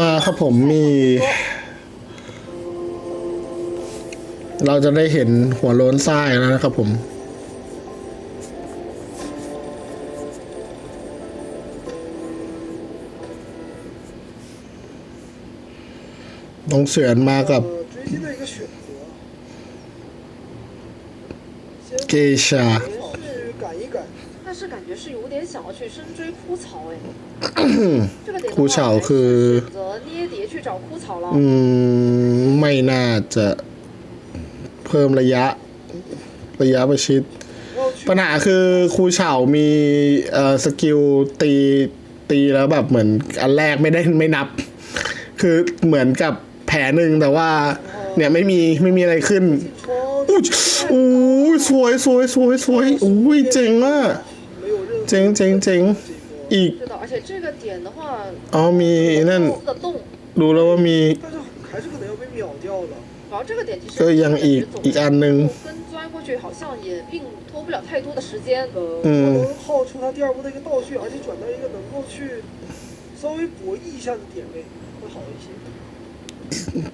มาครับผมมี เราจะได้เห็นหัวโล้นทรายแล้วนะครับผมน้องเสือนมากับเกชา 但是感觉是有点想要去深追枯草哎。这个点的话枯草还คือ 是选择捏碟去找枯草了。 อืม ไม่น่าจะเพิ่มระยะ ระยะประชิด 然后去 ปัญหาคือครูเฉามีเอ่อสกิลตีตีแล้วแบบเหมือนอันแรกไม่ได้ไม่นับ คือเหมือนกับแผลหนึ่งแต่ว่า เนี่ยไม่มีไม่มีอะไรขึ้น 窗 อุ้ยอู้ยสวยสวยสวยสวยอุ้ยเจ๋งอ่ะ 没 有任何 เจ๋งเจ๋งเจ๋ง 这个 อีก 是的，而且这个点的话， อ๋อมีนั่น 的洞， ดูแล้วว่ามี 但是还是可能要被秒掉了。然后这个点其实 ก็ยังอีกอีกอันหนึ่ง 跟钻过去好像也并拖不了太多的时间。呃，嗯他能耗出他第二步的一个倒叙，而且转到一个能够去稍微博弈一下的点位会好一些。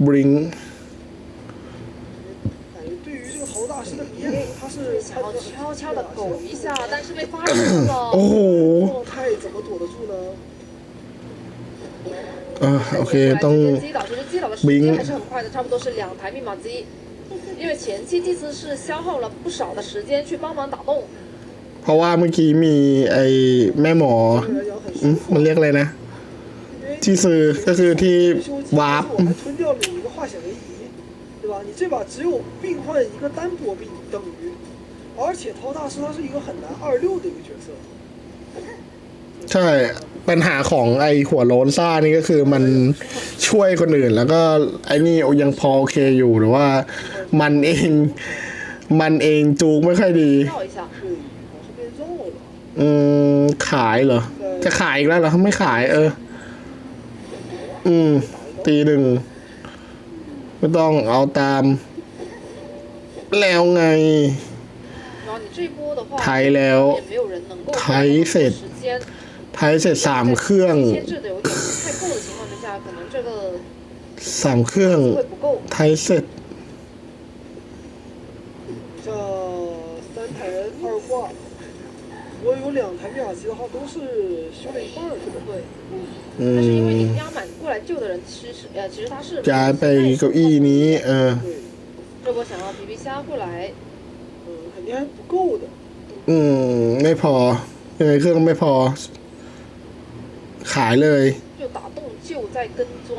บริง 这个陶大师的别扭，他是想要悄悄的苟一下，但是被发现 โอ้ 了。 โห 状态怎么躲得住呢？ อ่ะโอเค ต้อง 击倒，其实击倒的时间还是很快的，差不多是两台密码机。因为前期祭司是消耗了不少的时间去帮忙打洞， เพราะว่าเมื่อกี้มีไอ้แม่หมอ 对人来讲很 อืม 舒服 มัน。เรียกอะไรนะ 因为 ที่ซื้อก็คือที่ 修机 วาร์ป 我还吞掉了一个化险为夷， 个。对吧？你这把只有病患一个单薄兵等于，而且陶大师他是一个很难二六的一个角色。 ใช่ ปัญหาของไอหัวโลนซ่านี่ก็คือมันช่วยคนอื่น แล้วก็ไอ้นี่ยังพอโอเคอยู่หรือว่ามันเอง มันเองจูงไม่ค่อยดี 绕一下。对，往这边绕了。 อืม ขายเหรอ จะขายอีกแล้วเหรอไม่ขาย เออ อืม ตีหนึ่ง ไม่ต้องเอาตาม แล้วไงไทยแล้วไทยเสร็จไทยเสร็จสามเครื่องสามเครื่องไทยเสร็จ 如果有两台密码机的话，都是修了一半儿的。对， อื 但是因为ม 你压满过来救的人，其实呃，其实他是 ย้ายไปเก้าอี้นี้ เออ 对，这波想要皮皮虾过来，嗯，肯定还不够的。 อืม ไม่พอยังไงเครื่องไม่พอ ขายเลย 就打洞就在跟钻。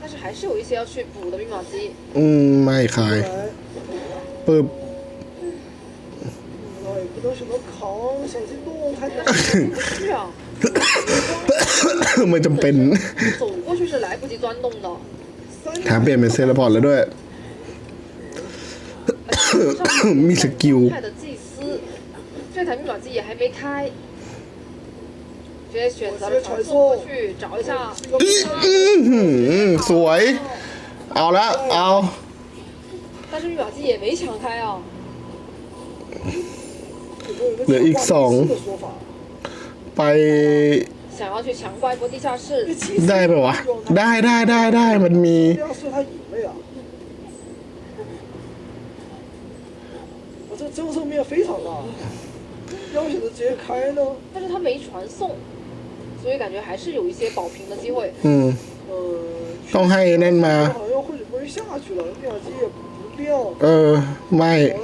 但是还是有一些要去补的密码机， อืม ไม่ขาย 来， ปึ๊บ 啊，也不能选择扛，小心动，还得不去啊， มันจำเป็น 走过去是来不及钻洞的。三 แถมเปลี่ยนเป็นเซเลพอร์ตแล้วด้วย มีสกิล 派的祭司，这台密码机也还没开，直接选择了传送过去找一下。 อื้อหือสวย เอาละเอา 但是但是密码机也没抢开啊。 有没有一个เหลืออีกสอง 的说法？ ไป 想要去强挂一波地下室， ได้ไหมวะ ได้ได้ได้ได้มันมี 这样是他赢了呀！我这正胜面非常大，要不选择直接开呢？但是他没传送，所以感觉还是有一些保平的机会。 อืม 呃， ต้องให้นั่นมา 好像会不会下去了？密码机也不亮， เออ ไม่ 我们来管一下。ไป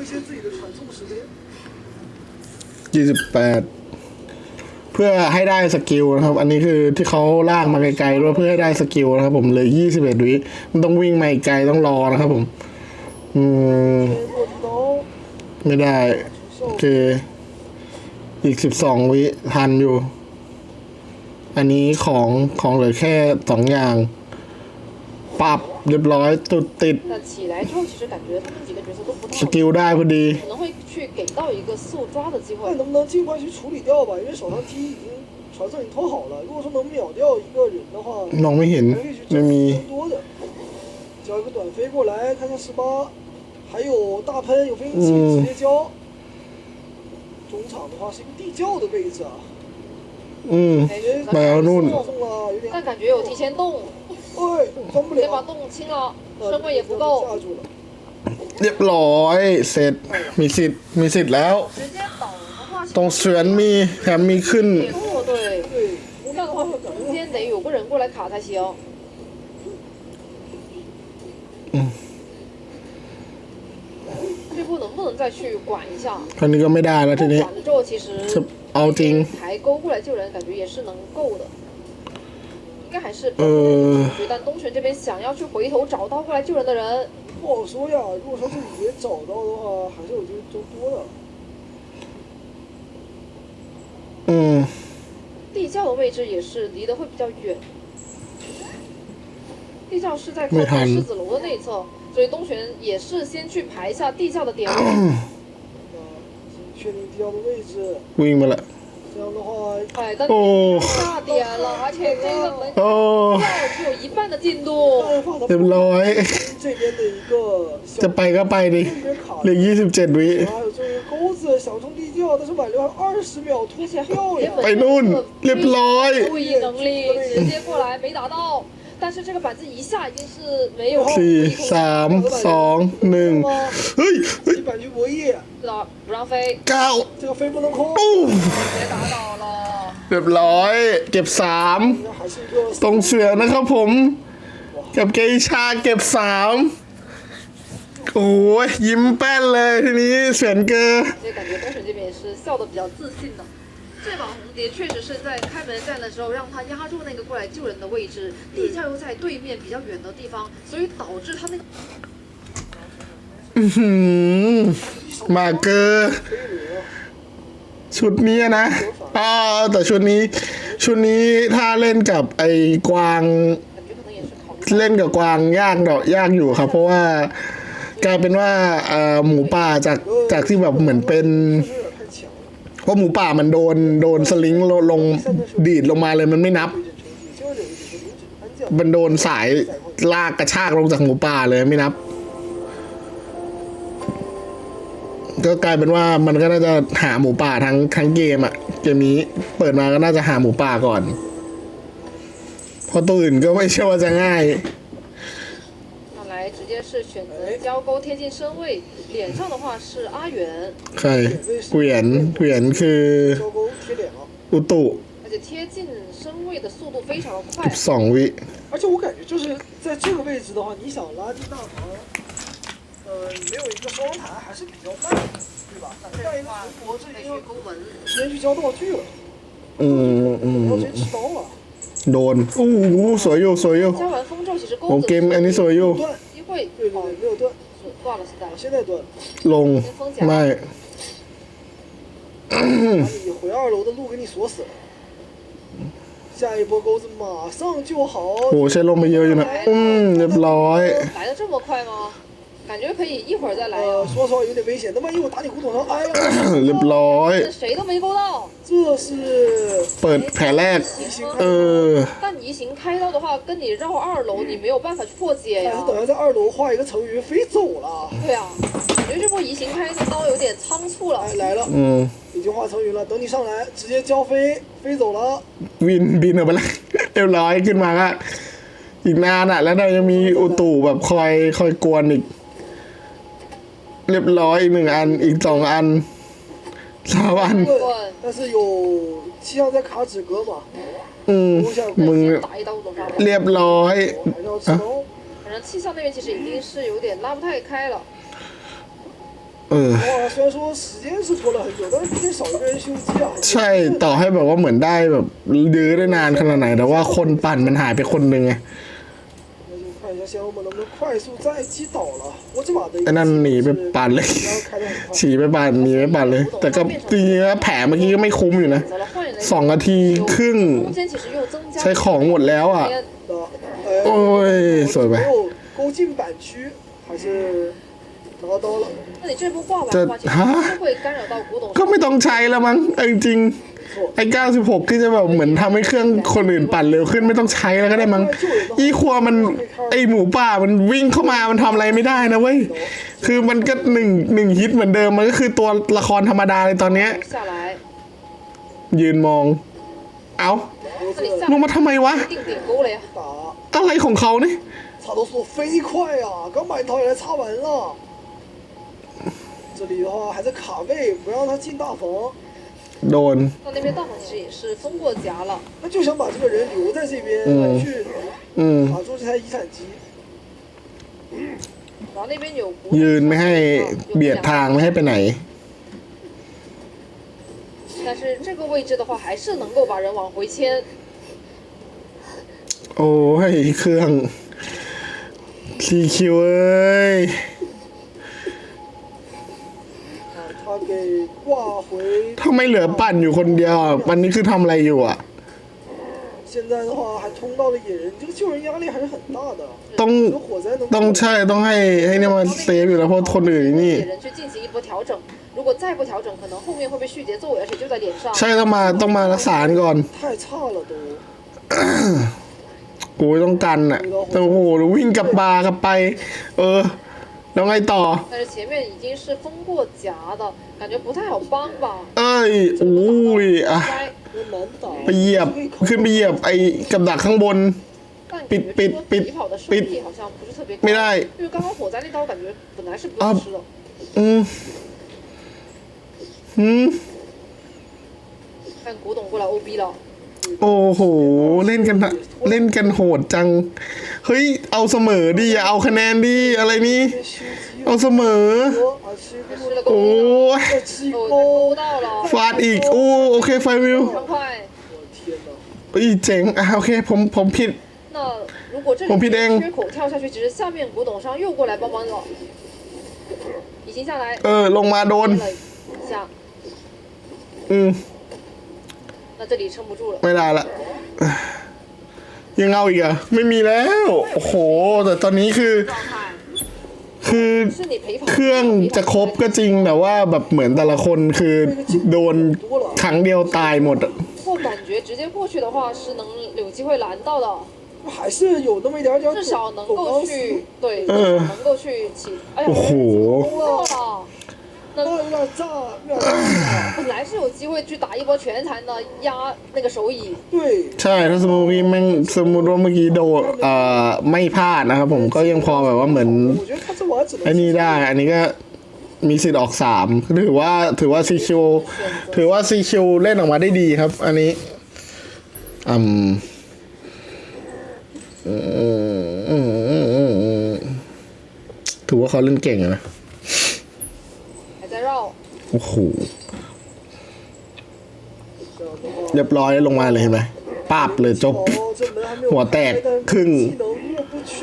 一些自己的传送时间。 ยี่สิบแปดเพื่อให้ได้สกิลนะครับ อันนี้คือที่เขาลากมาไกลๆด้วยเพื่อให้ได้สกิลนะครับ ผมเหลยยี่สิบเอ็ดวิมันต้องวิ่งมาไกลต้องรอนะครับ ผม อืม 先落地刀， ไม่ได้ 受 โอเค 然 อีกสิบสองวิทันอยู่ อันนี้ของของเหลือแค่สองอย่าง ปรับ เรียบร้อยตุดติด 但起来之后，其实感觉他们几个角色都不太 สกิลได้พอดี 可能会去给到一个速抓的机会看。能不能尽快去处理掉吧，因为手上 T 已经传送已经偷好了。如果说能秒掉一个人的话， มองไม่เห็น 还可以去 ไม่ 争 มี 更多的。交一个短飞过来，看看十八，还有大喷，有飞行器、嗯直接交。中场的话是一个地窖的位置啊， อืม 哎， ไปเอานู่น 送了有点，但感觉有提前动， 哎，钻不先把了，洞清了，呃身位也不够。架住了。 เรียบร้อย เสร็จ มีสิทธิ์ มีสิทธิ์แล้ว 直接倒的话是 ตรงเสือนมีแถมมีขึ้น 点错对，对，这样的话中间得有个人过来卡才行。这波能不能再去管一下？ คราวนี้ก็ไม่ได้แล้วทีนี้ 管了之后，其实 จะเอาจริง 抬钩过来救人，感觉也是能够的。 应该还是嗯但东玄这边想要去回头找到过来救人的人。不好说呀如果说自己也找到的话还是有一丢多的。嗯。地窖的位置也是离得会比较远。地窖是在靠近狮子楼的那一侧所以东玄也是先去排一下地窖的点。位确定地窖的位置。规模了。哎，但哦下点了，而且这个门 โอ้ 票只有一半的进度。办法的 เรียบร้อย 这边的一个小 จะไปก็ไปดิ 这边卡 เหลือยี่สิบเจ็ดวิ 还有这个钩子想冲地窖，但是挽留还二十秒脱而且漂亮。 ไปนู่น เรียบร้อย 注意能力直接过来没打到， 但是这个板子一下已经是没有 สี่สามสองหนึ่งเฮ้ยเฮ้ย 一板局博弈，是的，不让飞， เก้า 这个飞不能空， อู้ 直接打倒了。 เรียบร้อย เก็บสาม 那还是一个 ตรงเสือนะครับผม กับเกอิชาเก็บสามโอ้ยยิ้มแป้นเลยทีนี้เสือนเกอ 所以感觉东选这边也是笑得比较自信的。 这把红蝶确实是在开门战的时候让他压住那个过来救人的位置，地窖又在对面比较远的地方，所以导致他那个 อื้อหือมาเกอร์ 飞轮啊， ชุดนี้นะอ่าแต่ชุดนี้ ชุดนี้ถ้าเล่นกับไอ้กวาง 感觉可能也是考虑 เล่นกับกวางยากดอกยากอยู่ครับ เพราะว่ากลายเป็นว่าเอ่อหมูป่าจากจากที่แบบเหมือนเป็น 就是有点太强了。 เพราะหมูป่ามันโดนโดนสลิงลงดีดลงมาเลยมันไม่นับ มันโดนสายลากกระชากลงจากหมูป่าเลยไม่นับ ก็กลายเป็นว่ามันก็น่าจะหาหมูป่าทั้งทั้งเกมอะเกมนี้เปิดมาก็น่าจะหาหมูป่าก่อนเพราะตัวอื่นก็ไม่เชื่อว่าจะง่าย 来直接是选择交钩贴近身位，脸上的话是阿元， ใครเกวียนเกวียนคือ 交钩贴脸了， อุตุ 而且贴近身位的速度非常的快。 สองวิ 而且我感觉就是在这个位置的话，你想拉进大堂，呃，你没有一个双弹还是比较慢的，对吧？但一个回国，这再已经去勾门，直接去交道具了， อืมอืม 然后直接吃刀了， โดนอู้หูสวยอยู่สวยอยู่ 交完风之后，其实 โอ้ 钩子 เกมอันนี้สวยอยู่ 断，机 会对对哦对，没有断，是断了，现在啊，现在断了， ลง 先封夹。 ไม่ 把你回二楼的路给你锁死了。下一波钩子马上就好， โอ้ใช้ลงไปเยอะอยู่นะ อืมเรียบร้อย 来的这么快吗？ 感觉可以一会儿再来呀、呃，说实话有点危险。那万一我打你胡同上，哎呀， เรียบร้อย 但谁都没勾到。这是 เปิดแผลแรก 移形 เอ 开，อ 但你移形开刀的话，跟你绕二楼，你没有办法去破解呀还是。等下在二楼画一个成鱼飞走了。对啊，感觉这波移形开的刀有点仓促了哎，。来了， อืม 已经画成鱼了。等你上来，直接交飞，飞走了。 วินบินออกไปแล้ว เรียบร้อยขึ้นมาก็อีกนานอ่ะ แล้วเรายังมีอุตุแบบคอยคอยกวนอีก เรียบร้อยอีกหนึ่งอันอีกสองอันสามอัน 对，但是有气象在卡止格嘛， อืม มึง 先打一刀总杀不了。 เรียบร้อย 我还是要吃刀。反正气象那边其实已经是有点拉不太开了。 เออ 哇，虽然说时间是拖了很久，但是毕竟少一个人修机啊。 ใช่ต่อให้แบบว่าเหมือนได้แบบยื้อได้นานขนาดไหน แต่ว่าคนปั่นมันหายไปคนหนึ่งไง 那就 看一下 下暹罗们能不能快速再击倒了？我这把的 ไอ้นั่นหนีไปปั่นเลย 然后开得很快。 ฉี่ไปปั่นหนีไปปั่นเลย แต่ก็จริงๆแล้วแผลเมื่อกี้ก็ไม่คุ้มอยู่นะ 选择了换人的 สองนาทีครึ่ง 空间其实又增加 ใช้ของหมดแล้วอ่ะ 边的， โอ้ 哎， ย สวยไป 没有勾进板区，还是拿到了。那你这波挂完这的话，其实哈是会干扰到古董 ก็ไม่ต้องใช้แล้วมั้งเอาจริงๆ ไอ้96 ที่จะแบบเหมือนทำให้เครื่องคนอื่นปั่นเร็วขึ้นไม่ต้องใช้แล้วก็ได้มั้ง อีครัวมันไอหมูป่ามันวิ่งเข้ามามันทำอะไรไม่ได้นะเว้ย คือมันก็หนึ่งหนึ่งฮิตเหมือนเดิมมันก็คือตัวละครธรรมดาเลยตอนเนี้ย 下来， ยืนมอง เอา 那你下 ลงมาทำไมวะ 定顶钩了呀。打， อะไรของเขาเนี่ย 擦头速度飞快啊！刚把一套也来擦完了。这里的话还在卡位，不让他进大房， โดน 那那边大房其实也是封过夹了，那就想把这个人留在这边嗯去 อืม 卡住这台遗产机。然后那边有古董 ยืนไม่ให้ 有 เบียด 两 ทางไม่ให้ไปไหน 但是这个位置的话，还是能够把人往回牵。 โอ้ยเครื่องซีคิวเอ้ย 他给挂回。 ทำไมเหลือปั่นอยู่คนเดียวอ่ะวันนี้คือทำอะไรอยู่อ่ะ 现在的话还通道的引人，这个救人压力还是很大的。 ต้อง 有火灾能 ต้องใช่ต้องให้ให้เนี่ยมาเซฟอยู่แล้วเพราะคนอื่นนี่ 给人去进行一波调整，如果再不调整，可能后面会被续节奏，而且就在脸上。 ใช่ต้องมาต้องมารักษาก่อน 太差了都。 โอ้ยต้องกันอ่ะแต่โอ้โหวิ่งกลับมากลับไป เออ แล้วไงต่อ 但是前面已经是封过夹的，感觉不太好帮吧。 เอ้ยอุ้ยอ่ะ 该，有点难打。 ไปเหยียบ ขึ้นไปเหยียบไอ้กับดักข้างบน 但感ปิดปิด 觉这波 ปิด 皮跑的收 ปิด 益好像不是特别高。 ไม่ได้ 因为刚刚火灾那刀感觉本来是不啊用吃的， อืมหืม 但古董过来 OB 了。 โอ้โห เล่นกันเล่นกันโหดจัง เฮ้ย เอาเสมอดีอย่าเอาคะแนนดีอะไรนี้เอาเสมอ โอ้ฟาดอีก โอ้โอเคไฟวิวอีเจ๋งอะโอเคผมผมผิดผมผิดเองเออลงมาโดนอืม 那这里撑不住了。 ไม่ได้ละ ยังเอาอีกเหรอะไม่มีแล้ว โอ้โห แต่ตอนนี้คือ คือ 是你陪跑， เครื่องจะครบก็จริง แต่ว่าแบบเหมือนแต่ละคนคือโดนครั้งเดียวตายหมดอะ 或感觉直接过去的话是能有机会拦到的，还是有那么一点点至少能走够钢丝去，对，嗯能够去起。哎呀，โอ้โห 到了， 那有点炸，有点炸。本来是有机会去打一波全残的压那个手椅，对， ใช่ ถ้าสมมติแม่งสมมติว่าเมื่อกี้โดนเอ่อไม่พลาดนะครับผมก็ยังพอแบบว่าเหมือน 我觉得他这玩只能 ไอ้นี่ได้ อันนี้ก็มีสิทธิ์ออกสามถือว่าถือว่าซีคิวถือว่าซีคิวเล่นออกมาได้ดีครับ อันนี้อืมอืมอืมอืมอืมอืมถือว่าเขาเล่นเก่งอะนะ 还在绕。 โอ้โห 这样的话 เรียบร้อยลงมาเลยเห็นไหมปาบเลยจบ 哦，这门还没有我带开但是坑技能过不去，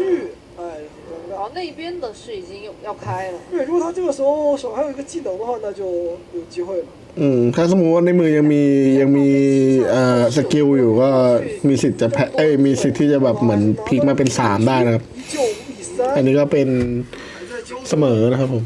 哎，很尴尬。然后那边的是已经有要开了，对，如果他这个时候手还有一个技能的话，那就有机会了。 อืมถ้าสมมติว่าในมือยังมียังมีเอ่อสกิลอยู่ก็มีสิทธิ์จะแพ้เอ้ยมีสิทธิ์ที่จะแบบเหมือนพลิกมาเป็นสามได้นะครับ 一救五比三， อันนี้ก็เป็น 还在交 เสมอนะครับผม